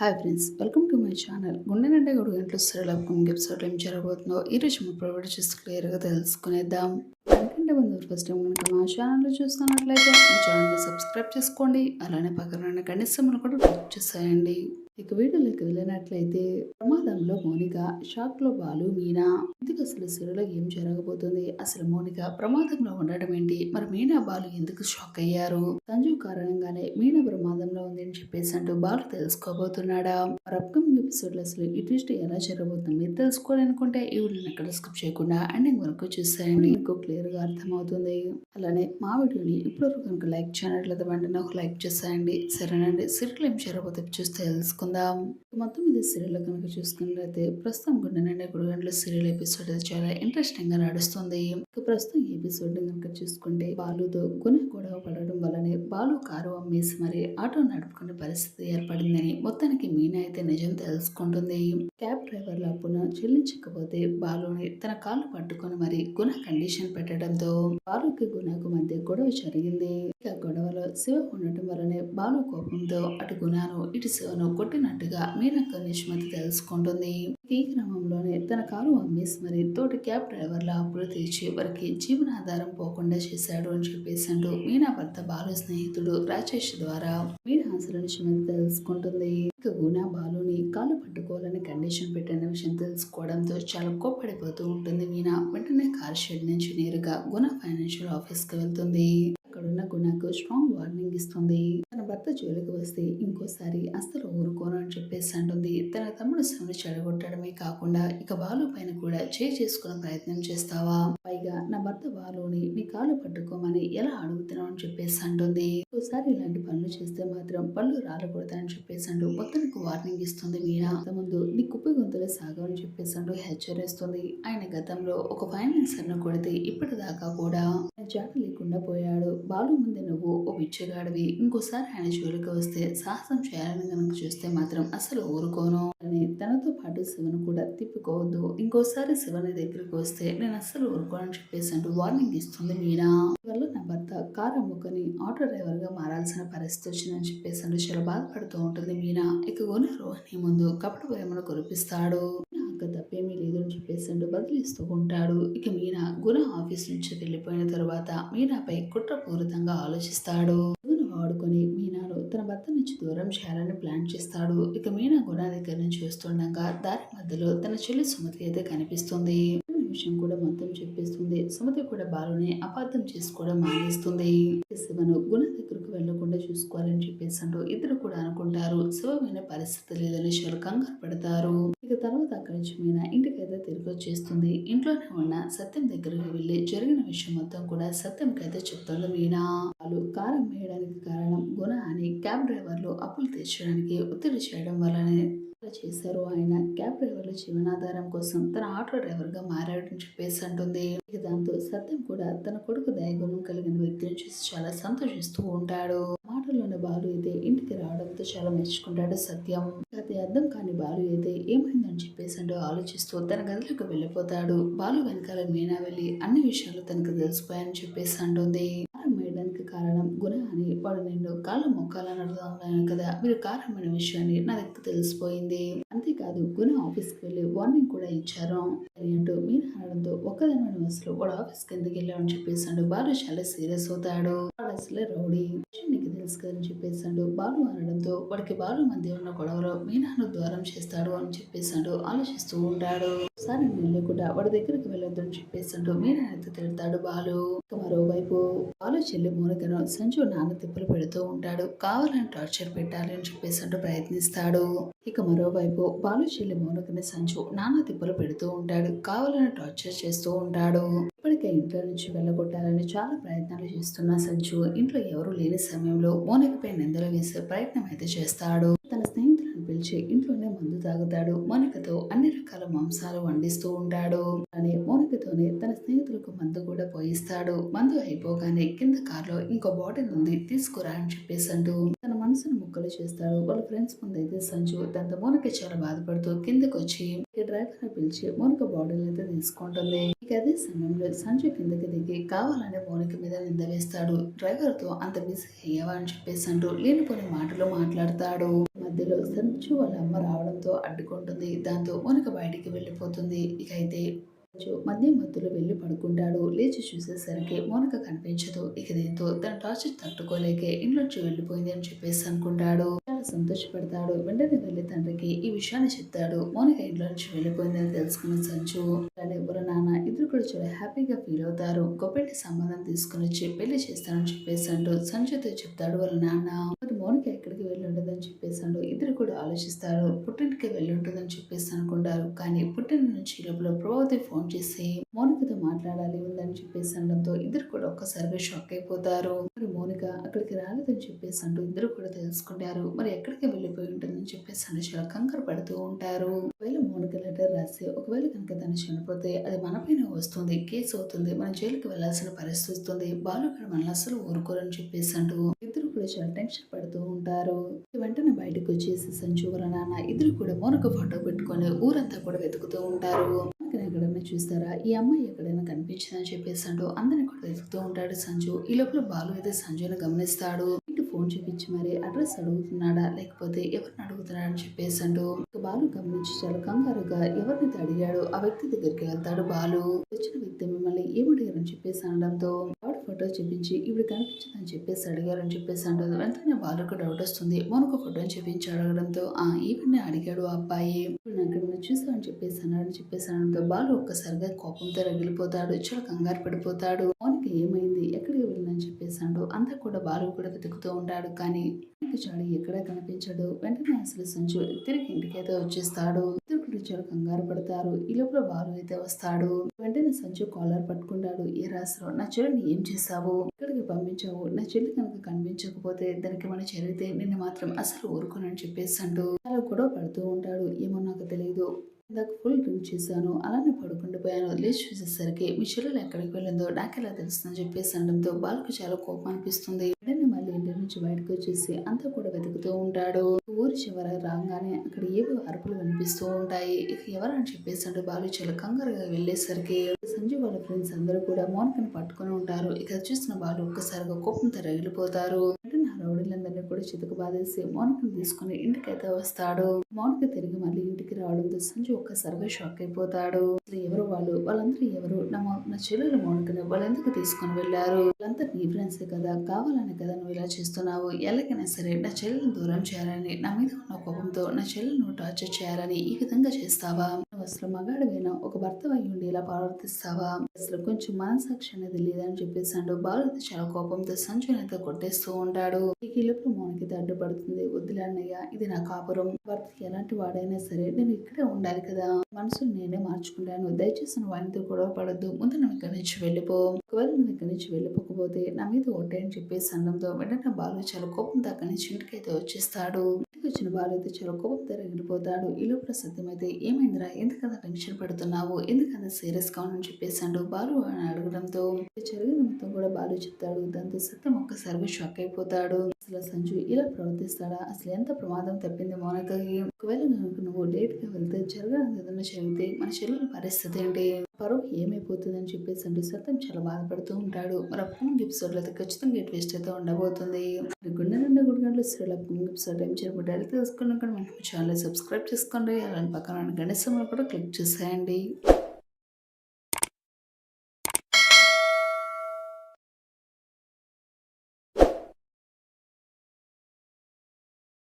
Hi friends welcome to my channel. గుండెనంటే గొడు గంటలు సరళ అప్కమింగ్ ఎపిసోడ్ ఏం జరగబోతుందో ఈ రోజు మనం ప్రొవైడ్ చేసి క్లియర్గా తెలుసుకునేద్దాం. ఎందుకంటే ముందు ఫస్ట్ టైం కనుక మా ఛానల్లో చూస్తున్నట్లయితే మా ఛానల్ని సబ్స్క్రైబ్ చేసుకోండి. అలానే పక్కన కనీసం కూడా క్లిక్ చేసేయండి. ఇక వీడియోలోకి వెళ్ళినట్లయితే ప్రమాదంలో మోనిక షాక్లో బాలు మీనా ఎందుకు అసలు సిరిలో ఏం జరగబోతుంది? అసలు మౌనిక ప్రమాదంలో ఉండడం ఏంటి? మరి మీనా బాలు ఎందుకు షాక్ అయ్యారు? సంజు కారణంగానే మీనా ప్రమాదంలో ఉంది అని చెప్పేసి అంటూ బాలు తెలుసుకోబోతున్నాడా? మరి అప్కమింగ్ ఎపిసోడ్లో అసలు ఈ ట్విస్ట్ ఎలా జరగబోతుంది మీరు తెలుసుకోవాలనుకుంటే ఈ వీడియోని ఎక్కడ స్కిప్ చేయకుండా ఎండింగ్ వరకు చూసేయండి. మీకు క్లియర్గా అర్థమవుతుంది. అలానే మా వీడియోని ఇప్పటివరకు కనుక లైక్ చేయనట్లయితే వెంటనే ఒక లైక్ చేసేయండి. సరేనండి. సీరియల్ ఏం జరగబోతుంది చూస్తే తెలుసుకుందాం. మొత్తం ఇది సీరియల్ కనుక చూసుకున్నట్లయితే ప్రస్తుతం గుండెనండి గుడి గంటల సీరియల్ ఎపిసోడ్ చాలా ఇంట్రెస్టింగ్గా నడుస్తుంది ప్రస్తుతం ఎపిసోడ్ కనుక చూసుకుంటే బాలుతో గుణ గొడవ పడడం వల్లనే బాలు కారు అమ్మేసి మరి ఆటో నడుపుకునే పరిస్థితి ఏర్పడిందని మొత్తానికి మీనా అయితే నిజం తెలుసుకుంటుంది. క్యాబ్ డ్రైవర్ అప్పున చెల్లించకపోతే బాలుని తన కాళ్ళు పట్టుకొని మరి గుణ కండిషన్ పెట్టడంతో బాలుకి గుణకు మధ్య గొడవ జరిగింది. ఇక గొడవలో శివ ఉండటం వల్లనే బాలు కోపంతో అటు గుణాను ఇటు శివను కొట్టినట్టుగా మీనక్క నిష్మతి తెలుసుకుంటుంది. ఈ క్రమంలోనే తన కారు అమ్మేసి మరి తోటి క్యాబ్ డ్రైవర్ల అప్పులు తీర్చి వారికి జీవనాధారం పోకుండా చేశాడు అని చెప్పేసి అంటూ మీనా భర్త బాలు స్నేహితుడు రాజేష్ ద్వారా మీనా అసలు నిష్మతి తెలుసుకుంటుంది. ఇక గుణ బాలుని కాలు పట్టుకోవాలని కండిషన్ పెట్టిన విషయం తెలుసుకోవడంతో చాలా కోప్పడిపోతూ ఉంటుంది మీనా. వెంటనే కార్ షెడ్ నుంచి నేరుగా గుణ ఫైనాన్షియల్ ఆఫీస్కి వెళ్తుంది. ఉన్న గుణకు స్ట్రాంగ్ వార్నింగ్ ఇస్తుంది. తన భర్త జోలికి వస్తే ఇంకోసారి అస్సలు ఊరుకోను అని చెప్పేసి అంటుంది. తన తమ్ముడు శివుని చెడగొట్టడమే కాకుండా ఇక బాలు పైన కూడా చేయి చేసుకునే ప్రయత్నం చేస్తావా? పైగా నా భర్త బాలుని నీ కాలు పట్టుకోమని ఎలా అడుగుతున్నావు అని చెప్పేసి అంటుంది. ఒకసారి ఇలాంటి పనులు చేస్తే మాత్రం పళ్ళు రాలకూడదని చెప్పేసాడు మొత్తానికి వార్నింగ్ ఇస్తుంది మీనా. ముందు నీ కుప్పి గొంతులు సాగవని చెప్పేసాడు హెచ్చరిస్తుంది. ఆయన గతంలో ఒక ఫైనాన్సర్ను కొడితే ఇప్పటిదాకా కూడా జాట లేకుండా పోయాడు. బాలు ముందు నువ్వు ఓ బిచ్చగాడివి. ఇంకోసారి ఆయన జోలికి వస్తే సాహసం చేయాలని కనుక చూస్తే మాత్రం అసలు ఊరుకోను అని తనతో పాటు శివను కూడా తిప్పుకోవద్దు. ఇంకోసారి శివని దగ్గరికి వస్తే నేను అస్సలు ఊరుకోనని చెప్పేసి అంటూ వార్నింగ్ ఇస్తుంది మీనా. వల్ల నా భర్త కారు అమ్ముకొని ఆటో డ్రైవర్ గా మారాల్సిన పరిస్థితి వచ్చిందని చెప్పేసి అంటే చాలా బాధపడుతూ ఉంటుంది మీనా. ఇక రోహిణి ముందు కపట ప్రేమను కురిపిస్తాడు. నాకు తప్పేమీ లేదు అని చెప్పేసి అంటూ బదిలిస్తూ ఉంటాడు. ఇక మీనా గుణ ఆఫీస్ నుంచి వెళ్ళిపోయిన తర్వాత మీనాపై కుట్రపూరితంగా ఆలోచిస్తాడు. వాడుకొని మీనాను తన భర్త నుంచి దూరం చేయాలని ప్లాన్ చేస్తాడు. ఇక మీనా గుణ దగ్గర నుంచి వస్తుండగా దారి మధ్యలో తన చెల్లి సుమతి అయితే కనిపిస్తుంది. విషయం కూడా మొత్తం చెప్పేస్తుంది. సుమతి కూడా బాలుని అపార్థం చేసుకోవడం మానేస్తుంది. శివను గుణ దగ్గరకు వెళ్ళకుండా చూసుకోవాలని చెప్పేసి ఇద్దరు కూడా అనుకుంటారు. శివమైన పరిస్థితి లేదని చాలా కంగారు పడతారు. ఇక తర్వాత అక్కడి నుంచి మీన ఇంటికైతే తిరిగి వచ్చేస్తుంది. ఇంట్లోనే ఉన్న సత్యం దగ్గరికి వెళ్ళి జరిగిన విషయం మొత్తం కూడా సత్యంకి అయితే చెప్తుంది మీనా. వాళ్ళు కారం వేయడానికి కారణం గుణ అని క్యాబ్ డ్రైవర్లు అప్పులు తీర్చడానికి ఒత్తిడి చేయడం వల్లనే చేశారు ఆయన క్యాబ్ డ్రైవర్ల జీవనాధారం కోసం తన ఆటో డ్రైవర్గా మారాడని చెప్పేసి అంటుంది. దాంతో సత్యం కూడా తన కొడుకు దయగుణం కలిగిన వ్యక్తిని చూసి చాలా సంతోషిస్తూ ఉంటాడు. మాటల్లోని బాలు అయితే ఇంటికి రావడంతో చాలా మెచ్చుకుంటాడు సత్యం. అది అర్థం కాని బాలు అయితే ఏమైందని చెప్పేసి అంటూ ఆలోచిస్తూ తన గదిలోకి వెళ్ళిపోతాడు. బాలు వెనకాల మీనా వెళ్ళి అన్ని విషయాలు తనకు తెలిసిపోయాయని చెప్పేసి అంటుంది. వేయడానికి కారణం గుణ అని వాడు నిండు కాళ్ళు మొక్కాలని అడుగుతున్నాను కదా. మీరు కారణమైన విషయాన్ని నా దగ్గర తెలిసిపోయింది. అంతేకాదు గుణ ఆఫీస్కి వెళ్ళి వార్నింగ్ కూడా ఇచ్చారు. అని అంటూ మీరు అనడంతో ఒక్కదాని అసలు వాడు ఆఫీస్కి ఎందుకు వెళ్ళామని చెప్పేసాడు బాలు చాలా సీరియస్ అవుతాడు. అసలే రౌడీ. నీకు తెలుసు కదని చెప్పేశాడు. బాలు అనడంతో వాడికి బాలు మధ్య ఉన్న గొడవలో మీనాను ద్వారం చేస్తాడు అని చెప్పేశాడు. ఆలోచిస్తూ ఉంటాడు. సరే నేను లేకుండా వాడి దగ్గరికి వెళ్ళొద్దు అని చెప్పేశాడు. మీనా తిడతాడు బాలు. ఇక మరోవైపు బాలు చెల్లి మోనికను సంజు నాన్న తిప్పలు పెడుతూ ఉంటాడు. కావాలని టార్చర్ పెట్టాలి అని చెప్పేసాడు ప్రయత్నిస్తాడు. ఇక మరోవైపు బాలు చెల్లి మౌనకని సంచు నానా తిప్పలు పెడుతూ ఉంటాడు. కావాలని టార్చర్ చేస్తూ ఉంటాడు. ఇప్పటికే ఇంట్లో నుంచి వెళ్ళగొట్టాలని చాలా ప్రయత్నాలు చేస్తున్న సంజు ఇంట్లో ఎవరు లేని సమయంలో మోనికపై నిందలు వేసే ప్రయత్నం అయితే చేస్తాడు. తన స్నేహితులను పిలిచి ఇంట్లోనే మందు తాగుతాడు. మోనికతో అన్ని రకాల మాంసాలు వండిస్తూ ఉంటాడు. కానీ మోనికతోనే తన స్నేహితులకు మందు కూడా పోయిస్తాడు. మందు అయిపోగానే కింద కారులో ఇంకో బాటిల్ ఉంది తీసుకురా అని చెప్పేసి అంటూ మనసును ముక్కలు చేస్తాడు వాళ్ళ ఫ్రెండ్స్ ముందు అయితే సంజు దాంతో మోనిక చాలా బాధపడుతూ కిందకి వచ్చి ఈ డ్రైవర్ని పిలిచి మోనిక బాడీని అయితే తీసుకుంటుంది. ఇక అదే సమయంలో సంజు కిందకి దిగి కావాలనే మోనిక మీద నింద వేస్తాడు. డ్రైవర్తో అంత బిజీ అయ్యావా అని చెప్పేసి అంటూ లేనిపోని మాటలు మాట్లాడతాడు. మధ్యలో సంచు వాళ్ళ అమ్మ రావడంతో అడ్డుకుంటుంది. దాంతో మోనిక బయటికి వెళ్ళిపోతుంది. ఇక అయితే మధ్య మధ్యలో వెళ్ళి పడుకుంటాడు. లేచి చూసేసరికి మౌనిక కనిపించదు. ఇక దీంతో తన టార్చర్ తట్టుకోలేకే ఇంట్లోంచి వెళ్ళిపోయింది అని చెప్పేసి అనుకుంటాడు. చాలా సంతోషపడతాడు. వెంటనే వెళ్ళి తండ్రికి ఈ విషయాన్ని చెప్తాడు. మౌనిక ఇంట్లో నుంచి వెళ్ళిపోయిందని తెలుసుకున్న సంచు అలాగే ఎవరు నాన్న ఇద్దరు కూడా చాలా హ్యాపీగా ఫీల్ అవుతారు. గొప్పటి సంబంధం తీసుకుని వచ్చి పెళ్ళి చేస్తానని చెప్పేసి అంటూ సంచుతో చెప్తాడు వాళ్ళ నాన్న. ఎక్కడికి వెళ్ళి చెప్పేసాడు. ఇద్దరు కూడా ఆలోచిస్తారు పుట్టింటికి వెళ్ళుంటుందని చెప్పేసి అనుకుంటారు. కానీ పుట్టిన నుంచి లోపల ప్రభావతి ఫోన్ చేసి మౌనికతో మాట్లాడాలి ఉందని చెప్పేసి అనడంతో ఇద్దరు కూడా ఒక్కసారిగా షాక్ అయిపోతారు. మరి మౌనిక అక్కడికి రాలేదని చెప్పేసి అంటూ ఇద్దరు కూడా తెలుసుకుంటారు. మరి ఎక్కడికి వెళ్ళిపోయి ఉంటుందని చెప్పేసి అని చాలా కంగారు పడుతూ ఉంటారు. ఒకవేళ మౌనిక లెటర్ రాసి ఒకవేళ కనుక తను చనిపోతే అది మన పైన వస్తుంది కేసు అవుతుంది మన జైలుకి వెళ్ళాల్సిన పరిస్థితి వస్తుంది. బాలు కూడా మనల్ని అసలు ఊరుకోరని చెప్పేసి అంటూ ఇద్దరు కూడా చాలా టెన్షన్ పడుతూ ఉంటారు. వెంటనే బయటకు వచ్చేసి సంచు నాన్న ఇద్దరు కూడా మౌనిక ఫోటో పెట్టుకొని ఊరంతా కూడా వెతుకుతూ ఉంటారు. ఎక్కడైనా చూస్తారా? ఈ అమ్మాయి ఎక్కడైనా కనిపించిందని చెప్పేసి అంటూ అందరిని కూడా వెతుకుతూ ఉంటాడు సంజు. ఈ లోపల బాలు అయితే సంజుని గమనిస్తాడు. ఫోన్ చూపించి మరి అడ్రస్ అడుగుతున్నాడా? లేకపోతే ఎవరిని అడుగుతున్నాడా అని చెప్పేసి అంటూ బాలు గమనించి చాలా కంగారుగా ఎవరినైతే అడిగాడో? ఆ వ్యక్తి దగ్గరికి వెళ్తాడు బాలు. వచ్చిన వ్యక్తి మిమ్మల్ని ఏమడిగారని చెప్పేసి అనడంతో వాడు ఫోటో చూపించి ఇప్పుడు కనిపించదని చెప్పేసి అడిగారని చెప్పేసి అంటుంది వెంటనే బాలుకు డౌట్ వస్తుంది. మరొక ఫోటోని చూపించి అడగడంతో ఆ ఈవిడ్ని అడిగాడు ఆ అబ్బాయి. ఇప్పుడు చూసామని చూసా అని చెప్పేసి అన్నాడని చెప్పేసి అనడంతో బాలు ఒక్కసారిగా కోపంతో రగిలిపోతాడు. చాలా కంగారు పడిపోతాడు. మౌనికి ఏమైంది? ఎక్కడ అని చెప్పేసి అంతా కూడా బాలు కూడా వెతుకుతూ ఉంటాడు. కానీ చాడు ఎక్కడా కనిపించడు? వెంటనే అసలు సంచు తిరిగి ఇంటికైతే వచ్చేస్తాడు. ఇద్దరు చాడు కంగారు పడతారు. ఈ లోపల బాలు అయితే వస్తాడు. వెంటనే సంచు కాలర్ పట్టుకుంటాడు. ఏ రాసరావు నా చెల్లిని ఏం చేస్తావు ఇక్కడికి పంపించావు. నా చెల్లి కనుక కనిపించకపోతే దానికి మన జరిగితే నిన్ను మాత్రం అసలు ఊరుకోనని చెప్పేసి అంటూ కూడా పడుతూ ఉంటాడు. ఏమో నాకు తెలియదు ఇందాక ఫుల్ డ్రింక్ చేశాను. అలానే పడుకుండిపోయాను లేచి చూసేసరికి మీ చెల్లెలు ఎక్కడికి వెళ్ళిందో నాకెలా తెలుస్తుందని చెప్పేసి అనడంతో బాలకు చాలా కోపం అనిపిస్తుంది. వెంటనే మళ్ళీ ఇంటి నుంచి బయటకు వచ్చేసి అంతా కూడా వెతుకుతూ ఉంటాడు. ఊరి చివర రాగానే అక్కడ ఏవో అరుపులు వినిపిస్తూ ఉంటాయి. ఇక ఎవరని చెప్పేసి అంటే బాలు చాలా కంగారుగా వెళ్ళేసరికి సంజయ్ వాళ్ళ ఫ్రెండ్స్ అందరూ కూడా మౌనికని పట్టుకొని ఉంటారు. ఇక చూసిన బాలు ఒక్కసారిగా కోపంతో రగిలిపోతారు. రౌడీలందరినీ కూడా చితుకు బాధేసి మౌనికను తీసుకుని ఇంటికైతే వస్తాడు. మౌనిక తిరిగి మళ్ళీ ఇంటికి రావడంతో సంజయ్ ఒక్కసారిగా షాక్ అయిపోతాడు. అసలు ఎవరు వాళ్ళు? వాళ్ళందరూ ఎవరు? నా నా చెల్లెలు మౌనికని వాళ్ళు ఎందుకు తీసుకొని వెళ్ళారు? వాళ్ళంతా నీ ఫ్రెండ్సే కదా? కావాలని కదా నువ్వు ఇలా చేస్తున్నావు? ఎలాగైనా సరే నా చెల్లెలను దూరం చేయాలని నా మీద ఉన్న కోపంతో నా చెల్లెలను టార్చర్ చేయాలని ఈ విధంగా చేస్తావా? అసలు మగాడివైనా ఒక భర్త అయి ఉండి ఇలా ప్రవర్తిస్తావా అసలు కొంచెం మనసాక్షి అనేది లేదని చెప్పేసి అంటూ బాలు చాలా కోపంతో సంజయ్ అయితే కొట్టేస్తూ ఉంటాడు. ఈ కిలుపు మౌనికి అడ్డుపడుతుంది వద్దులన్నయ్య ఇది నా కాపురం. భర్తకి ఎలాంటి వాడైనా సరే నేను ఇక్కడే ఉండాలి కదా. మనసుని నేనే మార్చుకుంటాను. దయచేసి నువ్వు ఆయనతో గొడవ పడద్దు. ముందు నువ్వు ఇక్కడి నుంచి వెళ్ళిపో. ఒకవేళ నువ్వు ఇక్కడి నుంచి వెళ్ళిపోకపోతే నా మీద ఒట్టేయని చెప్పేసి అనడంతో వెంటనే బాలు చాలా కోపంతో అక్కడి నుంచి ఇంటికైతే వచ్చేస్తాడు. వచ్చిన బాలు అయితే చాలా కోపంతో రగిలిపోతాడు ఈ లోపల సత్యం అయితే ఏమైందిరా? ఎందుకంత టెన్షన్ పడుతున్నావు? ఎందుకంత సీరియస్గా అని చెప్పేసాడు బాలు అని అడగడంతో. జరిగిన మొత్తం కూడా బాలు చెప్తాడు. దాంతో సత్యం ఒక్కసారిగా షాక్ అయిపోతాడు. అసలు సంజు ఇలా ప్రవర్తిస్తాడా? అసలు ఎంత ప్రమాదం తప్పింది మౌనకకి? ఒకవేళ కనుక నువ్వు లేట్గా వెళ్తే జరగడానికి ఏదైనా జరిగితే మన చెల్లెల పరిస్థితి ఏంటి? పరువు ఏమైపోతుంది అని చెప్పేసి అంటే సత్యం చాలా బాధపడుతూ ఉంటాడు. మరి అప్కమింగ్ ఎపిసోడ్లో అయితే ఖచ్చితంగా ట్విస్ట్ అయితే ఉండబోతుంది. గుండె నిండా గుడి గంటలు సీరియల్ అప్కమింగ్ ఎపిసోడ్ ఏం చేయబడ్డారు తెలుసుకున్నాక మన ఛానల్ సబ్స్క్రైబ్ చేసుకోండి. అలాంటి పక్కన గణేశంలో కూడా క్లిక్ చేసేయండి.